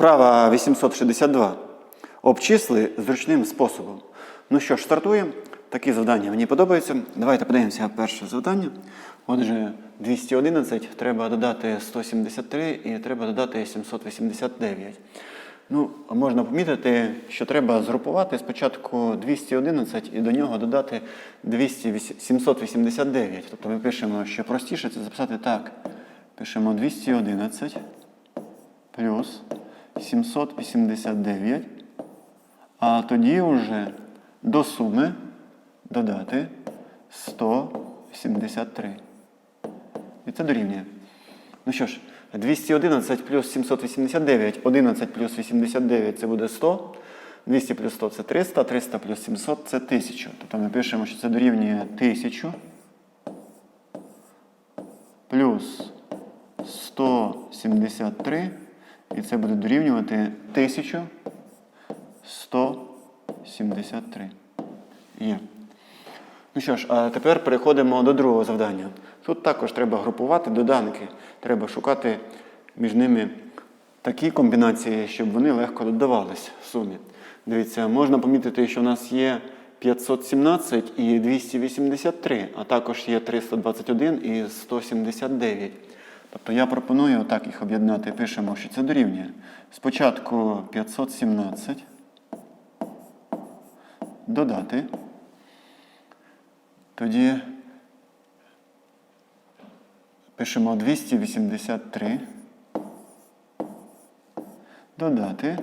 Вправа 862. Обчисли зручним способом. Ну що ж, стартуємо. Такі завдання мені подобаються. Давайте подивимося перше завдання. Отже, 211 треба додати 173 і треба додати 789. Ну, можна помітити, що треба згрупувати спочатку 211 і до нього додати 200, 789. Тобто ми пишемо, що простіше це записати так. Пишемо 211 плюс 789. А тоді вже до суми додати 173. І це дорівнює. Ну що ж, 211 плюс 789, 11 плюс 89 це буде 100. 200 плюс 100 це 300, 300 плюс 700 це 1000. Тобто ми пишемо, що це дорівнює 1000 плюс 173. І це буде дорівнювати 1173. Є. Ну що ж, а тепер переходимо до другого завдання. Тут також треба групувати доданки. Треба шукати між ними такі комбінації, щоб вони легко додавались в сумі. Дивіться, можна помітити, що в нас є 517 і 283, а також є 321 і 179. Тобто я пропоную так їх об'єднати. Пишемо, що це дорівнює. Спочатку 517 додати. Тоді пишемо 283. Додати.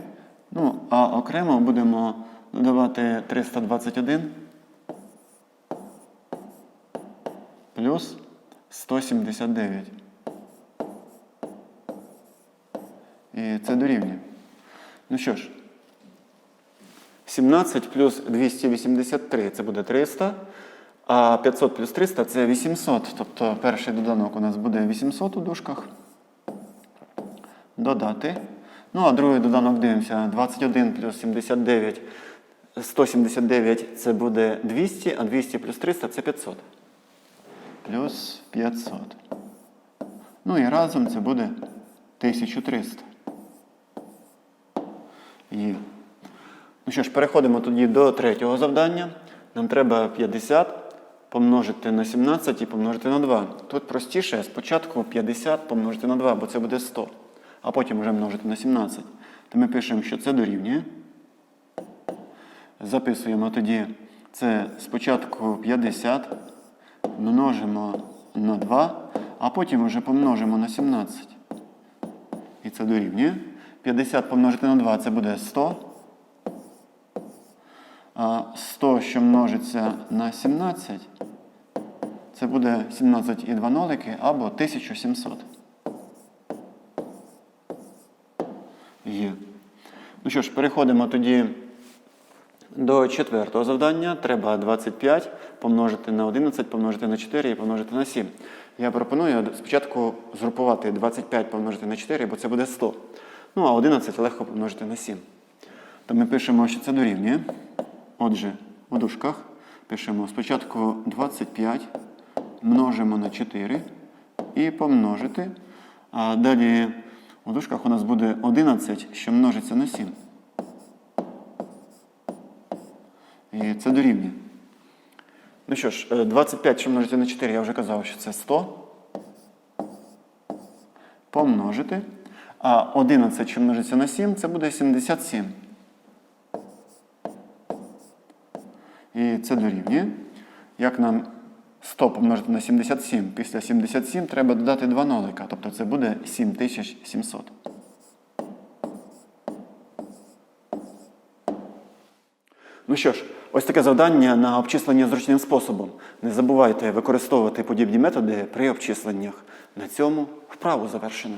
Ну, а окремо будемо додавати 321 плюс 179. І це дорівнює. Ну що ж, 17 плюс 283 це буде 300, а 500 плюс 300 це 800. Тобто перший доданок у нас буде 800 у дужках. Додати. Ну, а другий доданок дивимося. 21 плюс 79, 179 це буде 200, а 200 плюс 300 це 500. Плюс 500. Ну і разом це буде 1300. Є. Ну що ж, переходимо тоді до третього завдання. Нам треба 50 помножити на 17 і помножити на 2. Тут простіше спочатку 50 помножити на 2, бо це буде 100, а потім вже множити на 17. То ми пишемо, що це дорівнює. Записуємо тоді це спочатку 50 множимо на 2, а потім вже помножимо на 17. І це дорівнює. 50 помножити на 2 це буде 100. А 100, що множиться на 17, це буде 17 і 2 нолики або 1700. Є. Ну що ж, переходимо тоді до четвертого завдання. Треба 25 помножити на 11, помножити на 4 і помножити на 7. Я пропоную спочатку згрупувати 25 помножити на 4, бо це буде 100. Ну, а 11 легко помножити на 7. То ми пишемо, що це дорівнює. Отже, у дужках пишемо спочатку 25 множимо на 4 і помножити. А далі у дужках у нас буде 11, що множиться на 7. І це дорівнює. Ну що ж, е, 25, що множиться на 4, я вже казав, що це 100. Помножити. А 11, що множиться на 7, це буде 77. І це дорівнює. Як нам 100 помножити на 77? Після 77 треба додати 2 нолика, тобто це буде 7700. Ну що ж, ось таке завдання на обчислення зручним способом. Не забувайте використовувати подібні методи при обчисленнях. На цьому вправу завершено.